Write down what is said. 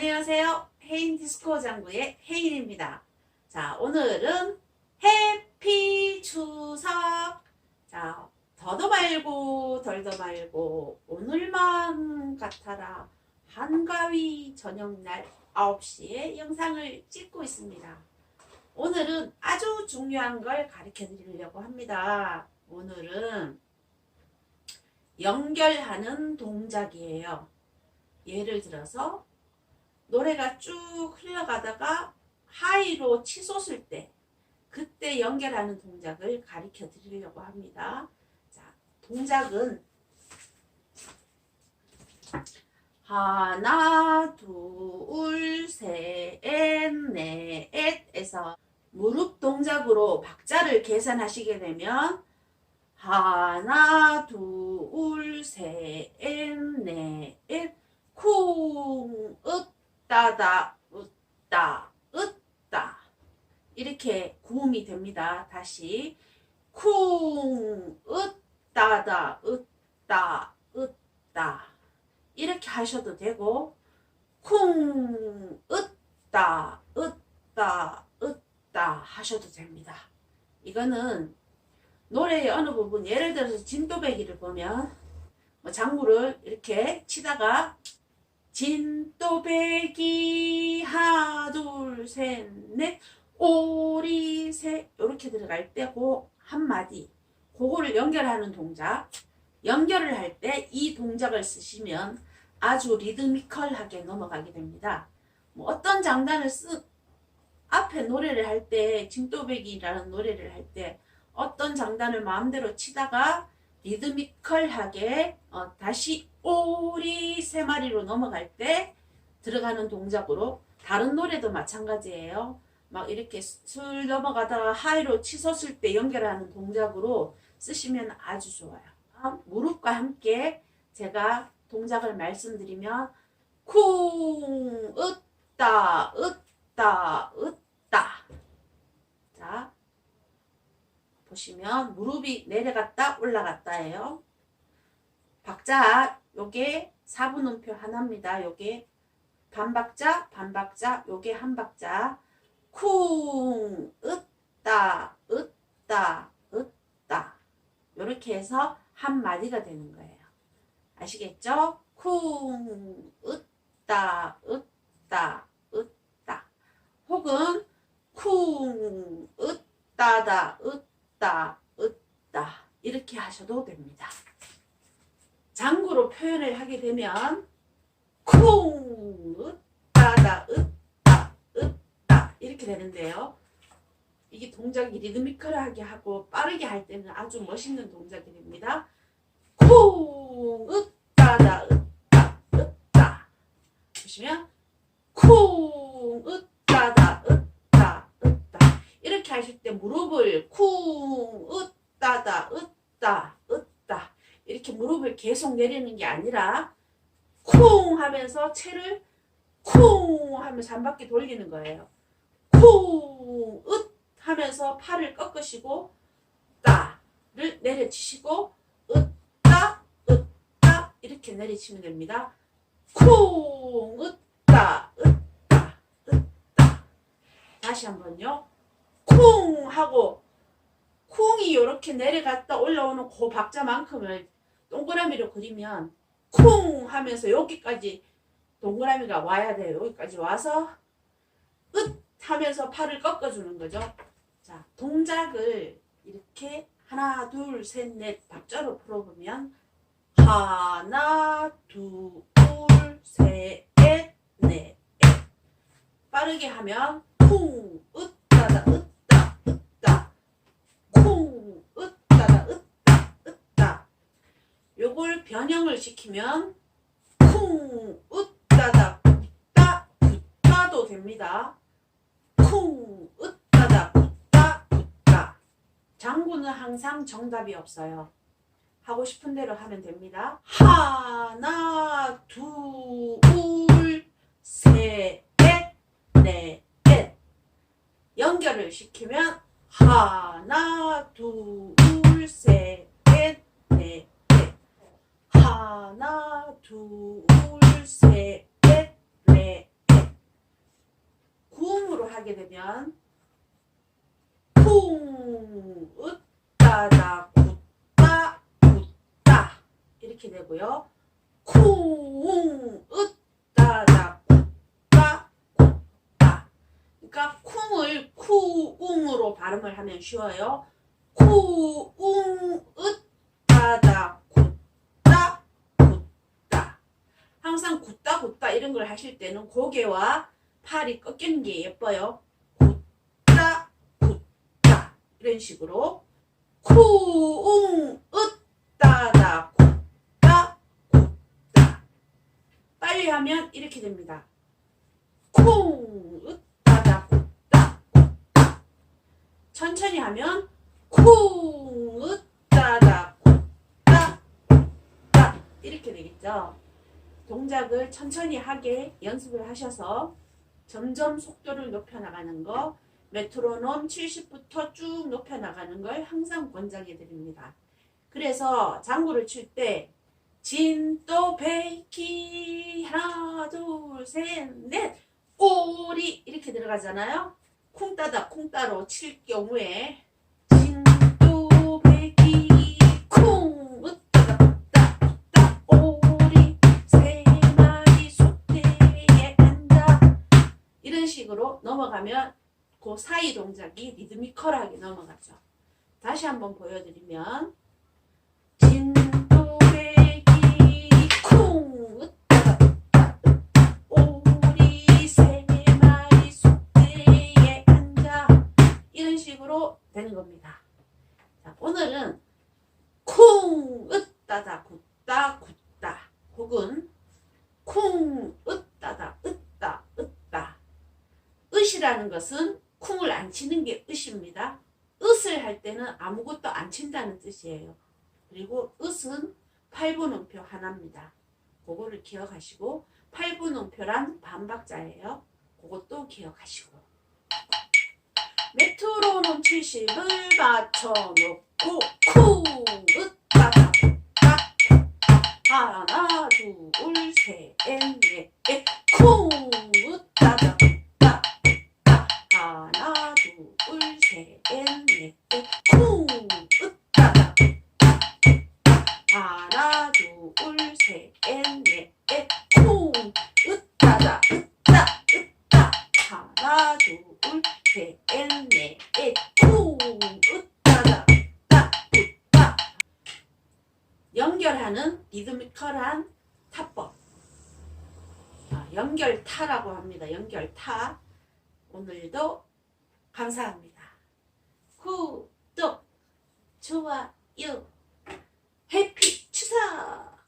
안녕하세요. 해인 디스코 장구의 해인입니다. 자, 오늘은 해피 추석. 자, 더도 말고 덜도 말고 오늘만 같아라. 한가위 저녁날 9시에 영상을 찍고 있습니다. 오늘은 아주 중요한 걸 가르쳐 드리려고 합니다. 오늘은 연결하는 동작이에요. 예를 들어서 노래가 쭉 흘러가다가 하이로 치솟을 때 그때 연결하는 동작을 가르쳐 드리려고 합니다. 자, 동작은 하나, 둘, 셋, 넷 에서 무릎 동작으로 박자를 계산하시게 되면 하나, 둘, 셋, 넷, 쿵, 으, 따다, 으따, 으따. 이렇게 구음이 됩니다. 다시. 쿵, 으따다, 으따, 으따. 이렇게 하셔도 되고, 쿵, 으따, 으따, 으따 하셔도 됩니다. 이거는 노래의 어느 부분, 예를 들어서 진또배기를 보면, 뭐 장구를 이렇게 치다가 진또배기 하나 둘셋넷 오리 셋 이렇게 들어갈 때 그 한마디 그거를 연결하는 동작 연결을 할 때 이 동작을 쓰시면 아주 리드미컬하게 넘어가게 됩니다. 뭐 어떤 장단을 쓰 앞에 노래를 할 때 진또배기라는 노래를 할 때 어떤 장단을 마음대로 치다가 리드미컬하게 어, 다시 오리 세 마리로 넘어갈 때 들어가는 동작으로 다른 노래도 마찬가지예요. 막 이렇게 슬 넘어가다가 하이로 치솟을 때 연결하는 동작으로 쓰시면 아주 좋아요. 아, 무릎과 함께 제가 동작을 말씀드리면 쿵 으따 으따 으따 자 보시면 무릎이 내려갔다 올라갔다예요. 박자 요게 4분음표 하나입니다. 요게 반박자 반박자 요게 한 박자 쿵 으따 으따 으따 요렇게 해서 한 마디가 되는 거예요. 아시겠죠? 쿵 으따 으따 으따 혹은 쿵 으따다 으따 으따 이렇게 하셔도 됩니다. 장구로 표현을 하게 되면 쿵 으따다 으따 으따 이렇게 되는데요. 이게 동작이 리드미컬하게 하고 빠르게 할 때는 아주 멋있는 동작이 됩니다. 쿵 으따다 무릎을 쿵 으따다 으따 으따 이렇게 무릎을 계속 내리는 게 아니라 쿵 하면서 채를 쿵 하면서 한 바퀴 돌리는 거예요. 쿵, 으 하면서 팔을 꺾으시고 따를 내려치시고 으따, 으따 이렇게 내리치면 됩니다. 쿵, 으따, 으따, 으따 다시 한번요. 쿵 하고 쿵이 이렇게 내려갔다 올라오는 그 박자만큼을 동그라미로 그리면 쿵 하면서 여기까지 동그라미가 와야 돼요. 여기까지 와서 으 하면서 팔을 꺾어주는 거죠. 자, 동작을 이렇게 하나, 둘, 셋, 넷 박자로 풀어보면 하나, 둘, 셋, 넷 빠르게 하면 쿵, 으 변형을 시키면 쿵, 으따다, 굿따, 굿따도 됩니다. 쿵, 으따다, 굿따, 굿따. 장구는 항상 정답이 없어요. 하고 싶은 대로 하면 됩니다. 하나, 둘, 셋, 넷, 넷. 연결을 시키면 하나, 둘, 셋, 넷, 넷, 넷. 하나, 둘, 셋, 넷, 넷, 넷. 하게 되면 쿵 으따다 굿다 굿다 이렇게 되고요. 쿵 으따다 굿다 굿다 그러니까 쿵을 쿠웅으로 발음을 하면 쉬워요. 쿠웅 으 굿다 이런 걸 하실 때는 고개와 팔이 꺾이는 게 예뻐요. 굿다 굿다 이런 식으로 쿠웅 으따다 굿다 굿다 빨리 하면 이렇게 됩니다. 쿵 으따다 굿다 굿다 천천히 하면 쿵 으따다 굿다 굿다 이렇게 되겠죠. 동작을 천천히 하게 연습을 하셔서 점점 속도를 높여 나가는 거 메트로놈 70부터 쭉 높여 나가는 걸 항상 권장해 드립니다. 그래서 장구를 칠 때 진또 베이키 하나 둘 셋 넷 꼬리 이렇게 들어가잖아요. 쿵따다 쿵따로 칠 경우에 그 사이 동작이 리드미컬하게 넘어가죠. 다시 한번 보여드리면 진도배기 쿵 오리 세 마리 솥대에 앉아 이런 식으로 되는 겁니다. 자, 오늘은 쿵 으따다 굿다 굿다 혹은 쿵 으따다 으따 으따 으시라는 것은 쿵을 안 치는 게 으십니다. 으을 할 때는 아무것도 안 친다는 뜻이에요. 그리고 으은 8분 음표 하나입니다. 그거를 기억하시고 8분 음표란 반박자예요. 그것도 기억하시고 메트로놈 70을 맞춰놓고 쿵 으따다 다 하나 둘셋넷 연결타라고 합니다. 연결타. 오늘도 감사합니다. 구독, 좋아요, 해피 추석!